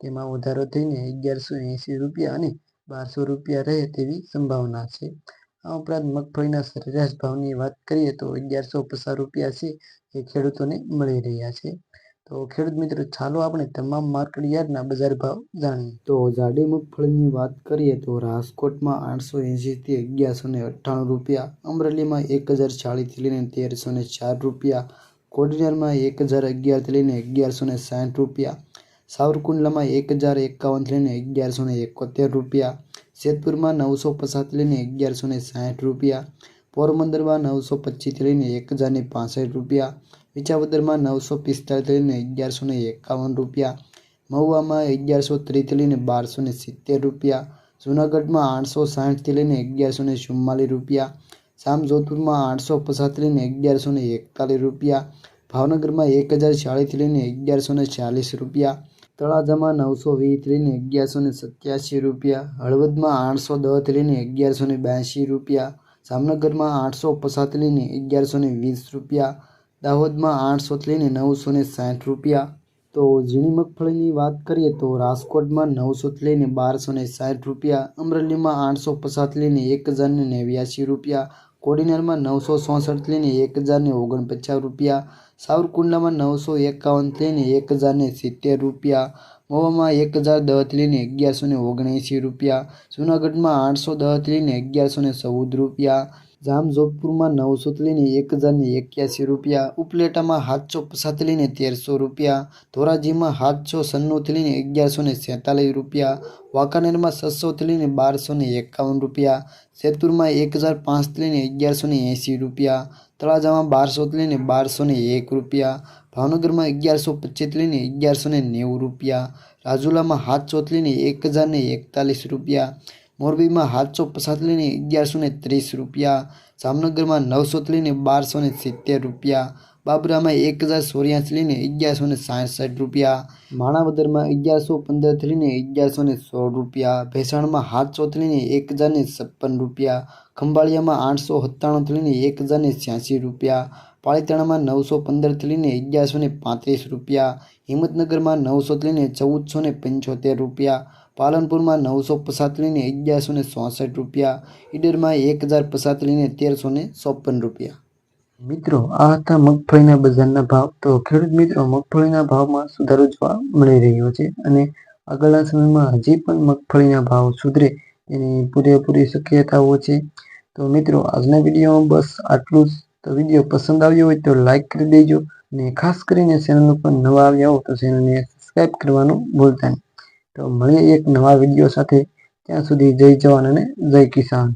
તેમાં વધારો થઈને અગિયારસો એંસી રૂપિયા અને બારસો રૂપિયા રહે તેવી સંભાવના છે. આ ઉપરાંત મગફળીના સરેરાશ ભાવની વાત કરીએ તો અગિયારસો પચાસ રૂપિયા છે એ ખેડૂતોને મળી રહ્યા છે. તો ખેડૂત મિત્રો, ચાલો આપણે તમામ માર્કેટ યાર્ડના બજાર ભાવ જાણીએ. તો જાડી મગફળીની વાત કરીએ તો રાજકોટમાં આઠસો એંશીથી અગિયારસો ને અઠ્ઠાણું રૂપિયા, અમરેલીમાં એક હજાર ચાળીસથી લઈને તેરસો ને ચાર રૂપિયા, કોડીનારમાં એક હજાર અગિયારથી લઈને અગિયારસો ને સાઠ રૂપિયા સાવરકુંડલામાં એક હજાર એકાવનથી લઈને અગિયારસો ને એકોતેર રૂપિયા જેતપુરમાં નવસો પચાસથી લઈને અગિયારસો ને સાઠ રૂપિયા પોરબંદરમાં નવસો પચીસથી લઈને એક હજાર ને પાસઠ રૂપિયા વિચાવદરમાં નવસો પિસ્તાળીસથી લઈને અગિયારસો ને એકાવન રૂપિયા મહુવામાં અગિયારસો ત્રીસથી લઈને બારસો ને સિત્તેર રૂપિયા જૂનાગઢમાં આઠસો સાઠથી લઈને અગિયારસો ને ચુમ્માલીસ રૂપિયા જામજોધપુરમાં આઠસો પચાસથી લઈને અગિયારસો ને એકતાલીસ રૂપિયા ભાવનગરમાં એક હજાર ચાળીસથી લઈને અગિયારસો ને ચાલીસ રૂપિયા તળાજામાં નવસો વીસ ત્રીને અગિયારસો ને સત્યાસી રૂપિયા, હળવદમાં આઠસો દસ ત્રીને અગિયારસો ને બ્યાસી રૂપિયા, જામનગરમાં આઠસો પચાસથી લઈને અગિયારસો ને વીસ રૂપિયા, દાહોદમાં આઠસો લઈને નવસો ને સાઠ રૂપિયા. તો ઝીણી મગફળીની વાત કરીએ તો રાજકોટમાં નવસોથી લઈને બારસો ને સાઠ રૂપિયા, અમરેલીમાં આઠસો પચાસથી લઈને એક હજાર ને નેવ્યાસી રૂપિયા કોડીનારમાં નવસો ચોસઠ લઈને એક હજારને ઓગણપચાસ રૂપિયા, સાવરકુંડલામાં નવસો એકાવન લઈને એક હજારને સિત્તેર રૂપિયા મહુવામાં એક હજાર દસથી લઈને અગિયારસો ને ઓગણએંસી રૂપિયા, જૂનાગઢમાં આઠસો દસથી લઈને અગિયારસો ને ચૌદ રૂપિયા જામજોધપુરમાં નવસોથી લઈને એક હજાર ને એક્યાસી રૂપિયા, ઉપલેટામાં સાતસો પચાસથી લઈને તેરસો રૂપિયા, ધોરાજીમાં સાતસો સન્નુથી લઈને અગિયારસો ને સેતાલીસ રૂપિયા, વાંકાનેરમાં છસોથી લઈને બારસો ને એકાવન રૂપિયા જેતપુરમાં એક હજાર પાંચથી લઈને અગિયારસો ને એંસી રૂપિયા, તળાજામાં બારસોથી લઈને બારસો ને એક રૂપિયા, ભાવનગરમાં અગિયારસો પચીસથી લઈને અગિયારસો ને નેવું રૂપિયા, રાજુલામાં સાતસોથી લઈને એક હજાર ને એકતાલીસ રૂપિયા મોરબીમાં સાતસો પચાસ લઈને અગિયારસો ને ત્રીસ રૂપિયા, જામનગરમાં નવસો લઈને બારસો ને સિત્તેર રૂપિયા, બાબરામાં એક હજાર ચોર્યાસી લઈને અગિયારસો ને સાઠ રૂપિયા, માણાવદરમાં અગિયારસો પંદર લઈને અગિયારસો ને સોળ રૂપિયા, ભેસાણમાં સાતસો લઈને એક હજાર ને છપ્પન રૂપિયા, ખંભાળિયામાં આઠસો સત્તાણું લઈને એક હજાર ને છ્યાસી રૂપિયા, પાલીતાણામાં નવસો પંદર લઈને અગિયારસો ને પાંત્રીસ રૂપિયા, હિંમતનગરમાં નવસો લઈને ચૌદસો ને પંચોતેર રૂપિયા પાલનપુરમાં નવસો પચાસથી લઈને અગિયારસો ને ચોસઠ રૂપિયા, ઈડરમાં એક હજાર પચાસથી લઈને તેરસો ને ચોપન રૂપિયા. મિત્રો, આ હતા મગફળીના બજારના ભાવ. તો ખેડૂત મિત્રો, મગફળીના ભાવમાં સુધારો જોવા મળી રહ્યો છે અને આગળના સમયમાં હજી પણ મગફળીના ભાવ સુધરે એની પૂરેપૂરી શક્યતાઓ છે. તો મિત્રો, આજના વિડીયોમાં બસ આટલું જ. તો વીડિયો પસંદ આવ્યો હોય તો લાઇક કરી દેજો અને ખાસ કરીને ચેનલ ઉપર નવા આવ્યા હો તો ચેનલને સબસ્ક્રાઈબ કરવાનું ભૂલતા નહીં. તો મળીએ એક નવા વીડિયો સાથે. ત્યાં સુધી જય જવાન અને જય કિસાન.